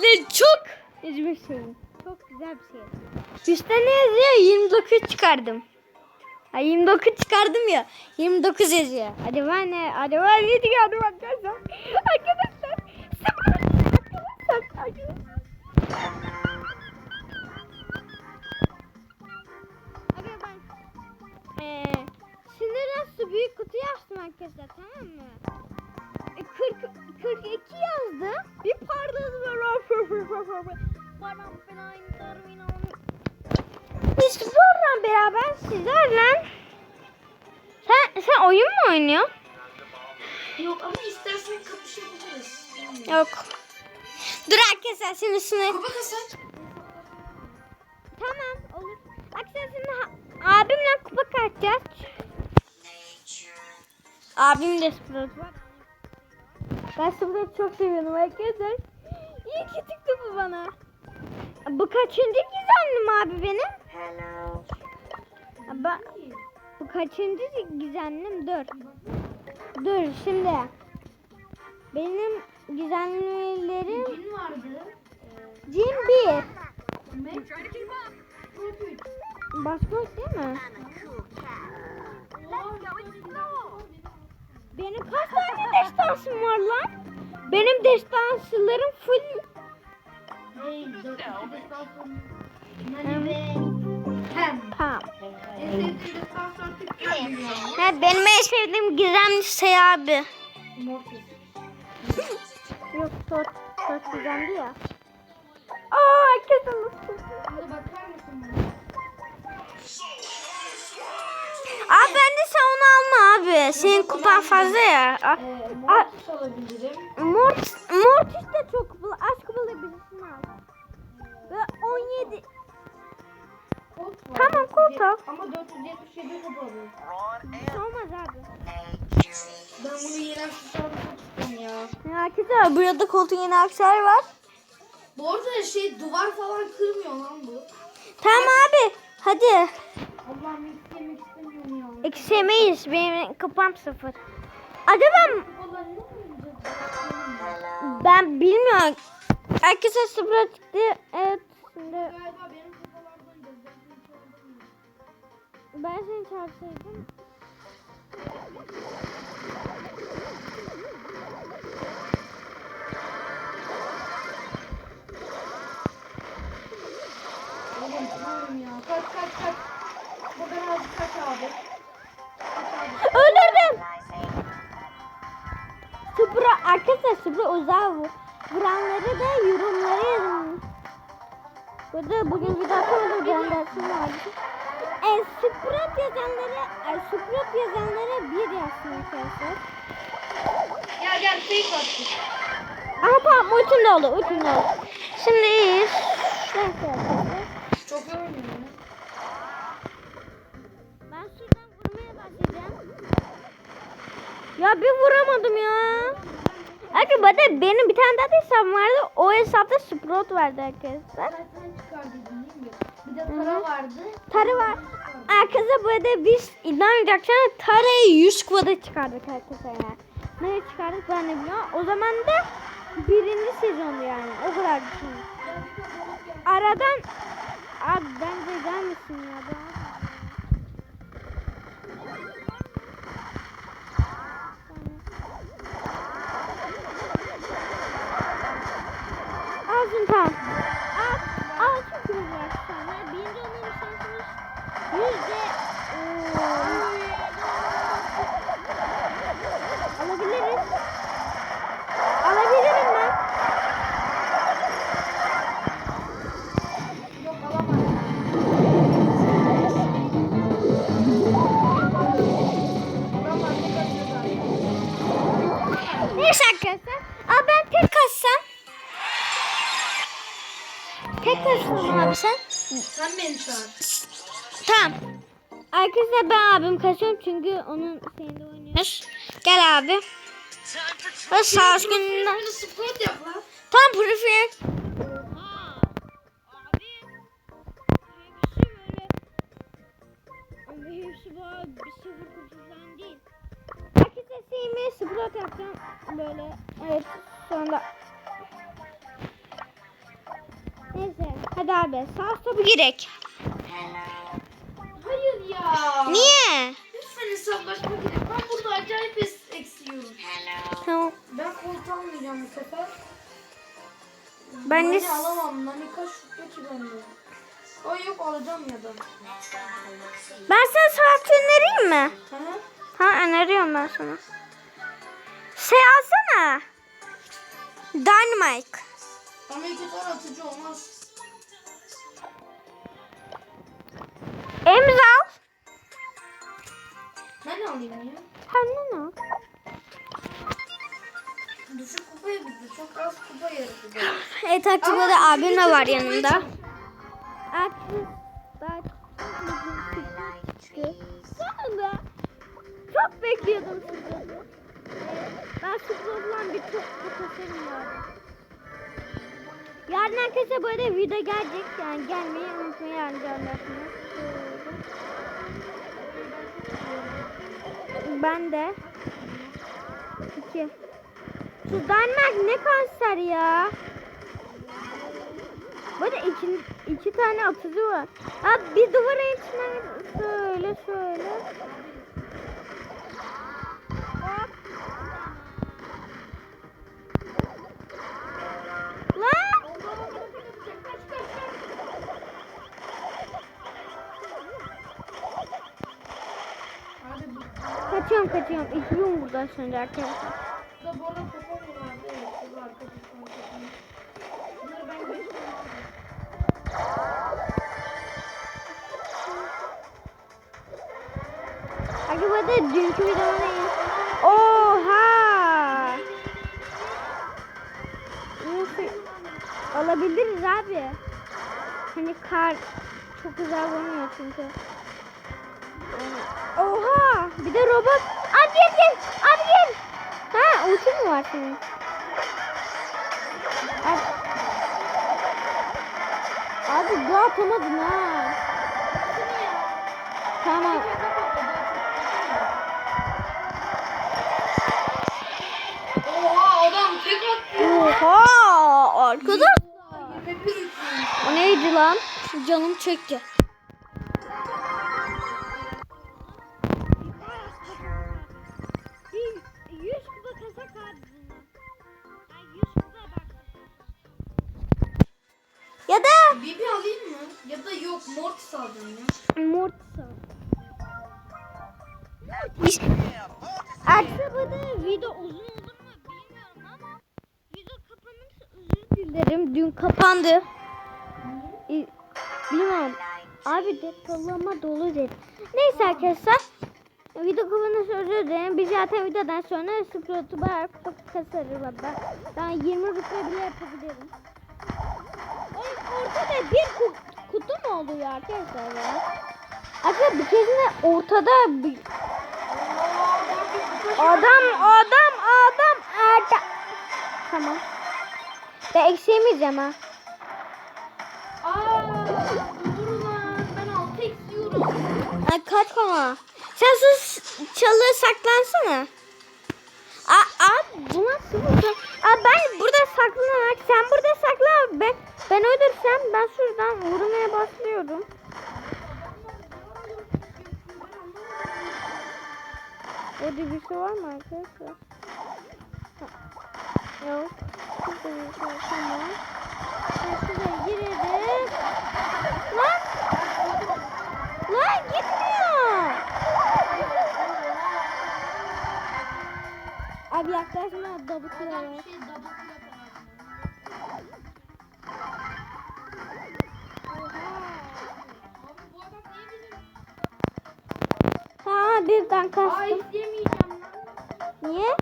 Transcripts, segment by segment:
Sizleri çok üzmüşsünüz. Çok güzel bir şey. Üstte ne yazıyor? 29 çıkardım. Ha 29 çıkardım ya. 29 yazıyor. Hadi ben ne? Hadi ben ne diyorum arkadaşlar? Arkadaşlar. Arkadaşlar. Arkadaşlar. Ben sinirden su büyük kutuyu açtım arkadaşlar tamam mı? E, 40, 42 yazdı. Bir falan Biz zorla beraber sizlerle sen, sen oyun mu oynuyorsun? Yok ama istersen kapışabiliriz. Yok. Dur arkadaşlar şimdi şunu. Kupa. Tamam olur. Arkadaşlar şimdi ha- abimle kupa kaçacağız. Abim de Sprout var. Ben Sprout'u çok seviyorum arkadaşlar. İyi ki çıktı bu bana. Bu kaçıncı gizemlim abi benim? Hello. Ben, bu kaçıncı gizemlim? Dur. Dur şimdi. Benim gizemlilerim Gün vardı. Cin 1. Mac. Çok üç. Başka değil mi? Benim kaç tane destansım var lan? Benim destansılarım full. Tamam. Ha, benim en sevdiğim gizemli şey abi. Yok sor, sor gizemli ya. Aa herkes unuttu. Bana? Abi bence sen onu alma abi. Senin kupan fazla ya. Aa, Ee, alabilirim. Mort, Mortis de çok kupalı. Aç kupalı Tamam, Colt al. Ama 477 kupa alıyor. Olmaz abi. Ben bunu yeni aksesuarda çok istiyorum ya. Ya arkadaşlar burada koltuğun yeni aksesuarı var. Bu arada şey duvar falan kırmıyor lan bu. Tamam abi. Hadi. Allah'ım hiç yemek istemiyorum ya. Eksiyemeyiz. Benim kupam sıfır. Acaba ben bilmiyorum. Herkese sıfır çıktı. Evet. Şimdi Galiba benim ben seni çağırsaydım. Oğlum ya. Kaç kaç kaç. Buradan az kaç abi. Öldürdüm. Sıfıra arkadaşlar sıfıra uzağa vur. Vuranları da yorumlara yazın. Burada bugün bir dakika olur göndersin vardı. E, Sprot yazanlara, e, Sprot yazanlara bir yazsın arkadaşlar. Gel gel fake attık. Aha tamam ultim de oldu, ultim de oldu. Şimdi iyiyiz. Çok yormuyor. Ben şuradan vurmaya başlayacağım. Ya bir vuramadım ya. Arkadaşlar benim bir tane daha hesabım vardı. O hesapta Sprout vardı arkadaşlar. Bir de para vardı. Tarı var. Arkadaşlar böyle biz inanmayacaksınız Tarı'yı 100 kvada çıkardık arkadaşlar yani. Nereye çıkardık ben de bilmiyorum. O zaman da birinci sezondu yani. O kadar düşünün. Aradan abi bence gelmesin ya. Ben... var sana. Birinci olmanın şansınız yüzde eee, Tek kassam abi sen. Sen beni çağır. Tamam. Arkadaşlar ben abim kasıyorum çünkü onun şeyinde oynuyoruz. Gel abi. O savaş gününden. Tam profil. Hepsi böyle bir sıfır kutusundan değil. Herkese sevmeyi sıfır yapacağım böyle. Evet sonra Hadi abi sağ topu girek. Hayır ya. Niye? Lütfen hesaplaşma gidelim. Ben burada acayip es- eksiyorum. Tamam. Ben kolt almayacağım bu sefer. Ben de- alamam. Nani kaç şutlu ki bende? Ay yok alacağım ya da. Ben sana savaşçı önereyim mi? Hı hı. Ha öneriyorum ben sana. Şey alsana. Dynamite. Ama tane atıcı olmaz. Emz al. Ben alayım ya. Kendin al. Düşük kupaya bitti. Çok az kupa yaratacak. Evet artık burada Ama abim de üçüncü var kupayı yanında. çok- Artık Sonunda çok bekliyordum sizi. Ben futboldan bir çok tasarım vardı. Yarın herkese böyle video gelecek. Yani gelmeyi unutmayın yani canlarsınız. Ben de. İki. Şu Denmark ne kanser ya? Burada iki, iki tane atıcı var. Ha bir duvarın içinden şöyle şöyle. Kaçıyorum kaçıyorum. İçiyorum buradan şimdi arkadaşlar. da bu arada vardı? Evet. Bu arkadaşlar. Bunları ben. Hadi burada dünkü videomu Oha! Nasıl? Alabiliriz abi. Hani kar çok güzel olmuyor çünkü. Oha! Bir de robot. Abi gel gel. Abi gel. Ha ulti mi var senin? Abi, abi bu atamadın ha. Tamam. Oha adam tek atıyor. Oha! Arkadaş. 21 üçün. O neydi lan? Canım çekti. Yok Mortis alacağım ya. Mortisa. Artık bu da video uzun olur mu bilmiyorum ama video kapanırsa özür dilerim. Dün kapandı. İ- Bilmiyorum. Abi depolama dolu dedi. Neyse arkadaşlar. Video kapanırsa özür dilerim. Biz zaten videodan sonra Sprout'u bayağı kasarız hatta. Ben 20 rütbe bile yapabilirim. Ortada bir ku- kutu mu oluyor arkadaşlar ya? Arkadaşlar bir kezinde ortada bir adam adam adam adam. Tamam. Ben eksilmeyeceğim ha. Aa, dur lan. Ben altı eksiyorum. Ay kaç koma. Sen sus çalı saklansana. Aa, aa bu nasıl bu? Aa ben burada saklanarak sen burada saklan. Ben ben ölürsem ben şuradan vurmaya başlıyorum. Orada bir şey var mı arkadaşlar? Yok. Şurada bir şey. Tamam. Ben şuraya girelim. Lan! Lan gitmiyor. Abi yaklaşma double kill Ben Aa kastım. izleyemeyeceğim lan. Niye?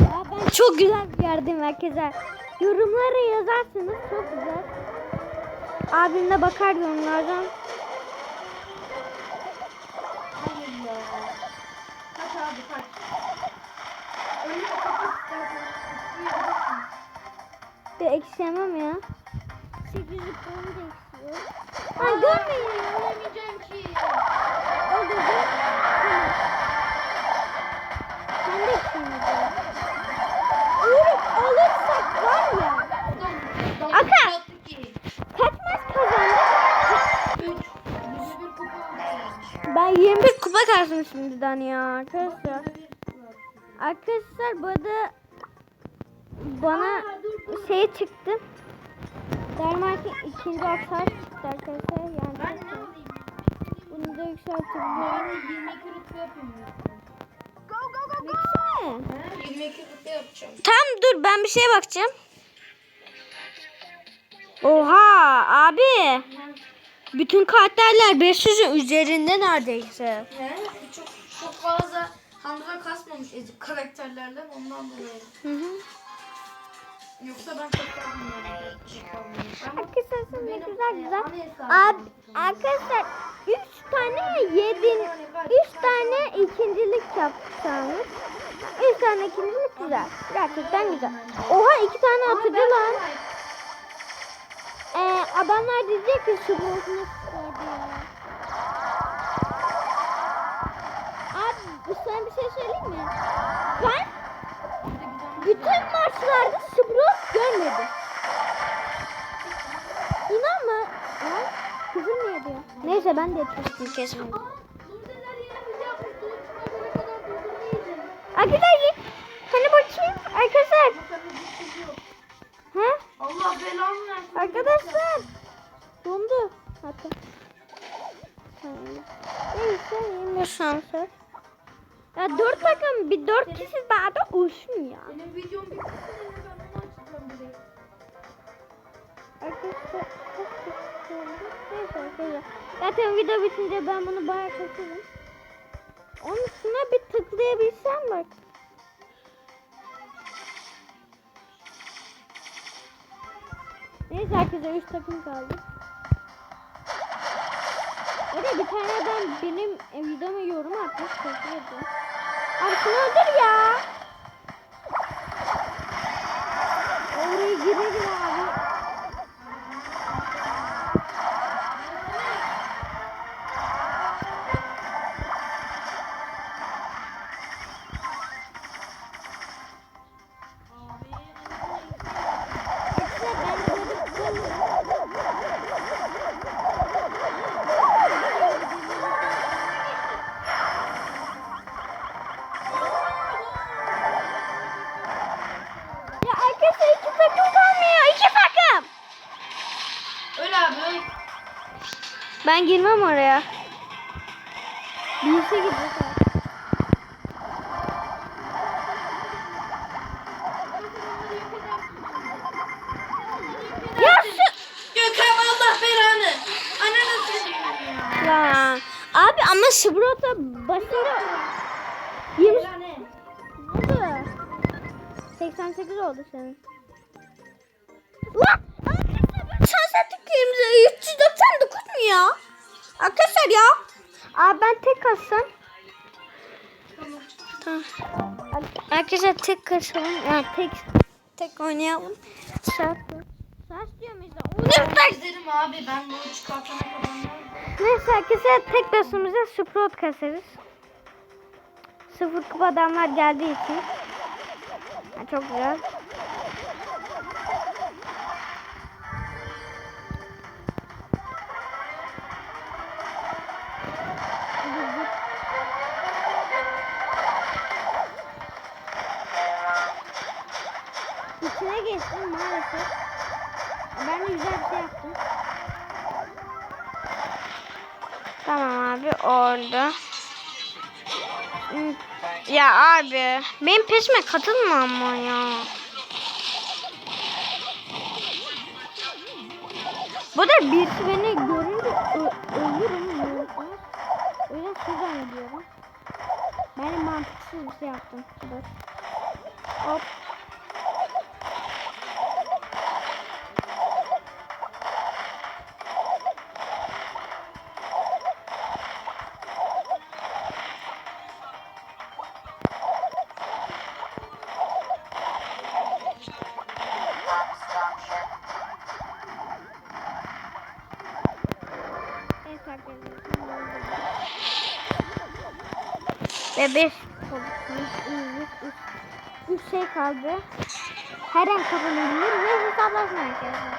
Ya ben çok güzel bir yerdeyim herkese. Yorumlara yazarsınız çok güzel. Abim de bakar yorumlardan. Hayır ya. Kaç abi kaç. Bir ekşemem ya. 800 puanı da eksiyor. Ben görmeyin. Olamayacağım ki. Öldürdüm. Sen de kimsin? Uğurup alırsak var ya. Aka. Katmaz kazandı. Ben 21 kupa kalsın şimdiden ya arkadaşlar. Arkadaşlar bu arada bana şey çıktı. Dermark'ın ikinci aktar çıktı arkadaşlar. Yani Ben ne alayım? bunu da yükseltebiliyorum. Ben 22 rütbe yapayım. Baksana. He? 22 rütbe yapacağım. Tamam dur ben bir şeye bakacağım. Oha abi. Bütün karakterler 500'ün üzerinde neredeyse. He? Çok çok fazla Hamza kasmamış ezik karakterlerden ondan dolayı. Hı hı. Yoksa ben çok Arkadaşlar ne güzel e, güzel. Abi, arkadaşlar 3 tane yedin 3 tane ikincilik yapsanız 3 tane ikincilik güzel. Gerçekten güzel. Oha 2 tane ben- lan. Ee, adamlar diyecek ki şu bozunu. Abi sana bir şey söyleyeyim mi? Neyse ben de etmiştim kesmedim. Yine. Arkadaşlar hani bakayım arkadaşlar. Ha? Allah belamı versin. Arkadaşlar. Dondu. Hatta. Neyse 25 şansı. Ya dört takım bir dört kişi daha da olsun ya. Benim videom bitti. Ben onu açacağım direkt. Arkadaşlar. Neyse arkadaşlar. Zaten video bitince ben bunu bayağı kaçırırım. Onun üstüne bir tıklayabilsem bak. Neyse herkese 3 takım kaldı. Öyle bir tane adam benim e, videoma yorum atmış. Teşekkür ederim. Abi ya. Ben girmem oraya. Ya şu... Gökhan Allah belanı. Ananı satayım ya. Ya. Abi ama Sprout'a başarı... 20 Bela ne? oldu. 88 oldu senin. Lan! Şans ettiklerimize 399 mu ya? Arkadaşlar ya. Abi ben tek kalsam. Tamam. Arkadaşlar tek kasalım. Yani tek tek oynayalım. Saat Saat diyor muyuz? Oynayalım. İzlerim abi ben bunu çıkartana kadar. Neyse arkadaşlar tek basımıza Sprout kasarız. Sıfır kupa adamlar geldiği için. Ha, çok güzel. Ya abi benim peşime katılma ama ya. Bu da birisi beni görünce ölürüm. diyorsunuz. Öyle şey zannediyorum. Ben mantıksız bir şey yaptım. Dur. Hop. Ve 5 3 şey kaldı. Her an kazanabilir ve hesaplaşma arkadaşlar.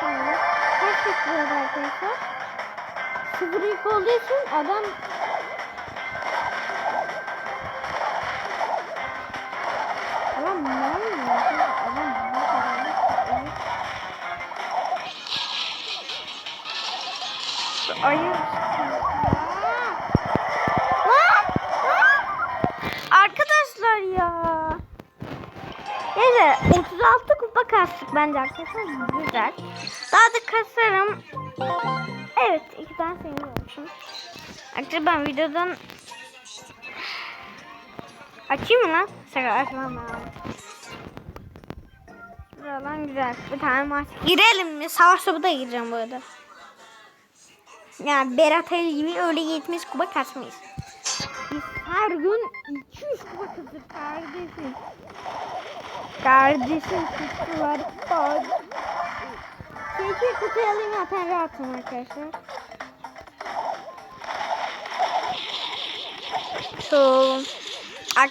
Tamam. Kaç çıkıyordu arkadaşlar? 0 ilk olduğu için adam Adam ne oluyor? Adam ne kadar? Ayı bence arkadaşlar güzel. Daha da kasarım. Evet iki tane senin olsun. Arkadaşlar ben videodan açayım mı lan? Şaka açmam ben. Güzel. Bir tane maç. Girelim mi? Savaş topu da gireceğim bu arada. Yani Berat Ali gibi öyle 70 kupa kasmayız. Biz her gün 200 kupa kasır kardeşim. Kardeşim kutular var. Keşke kutuyu alayım zaten rahatım arkadaşlar. Şu. Arkadaşlar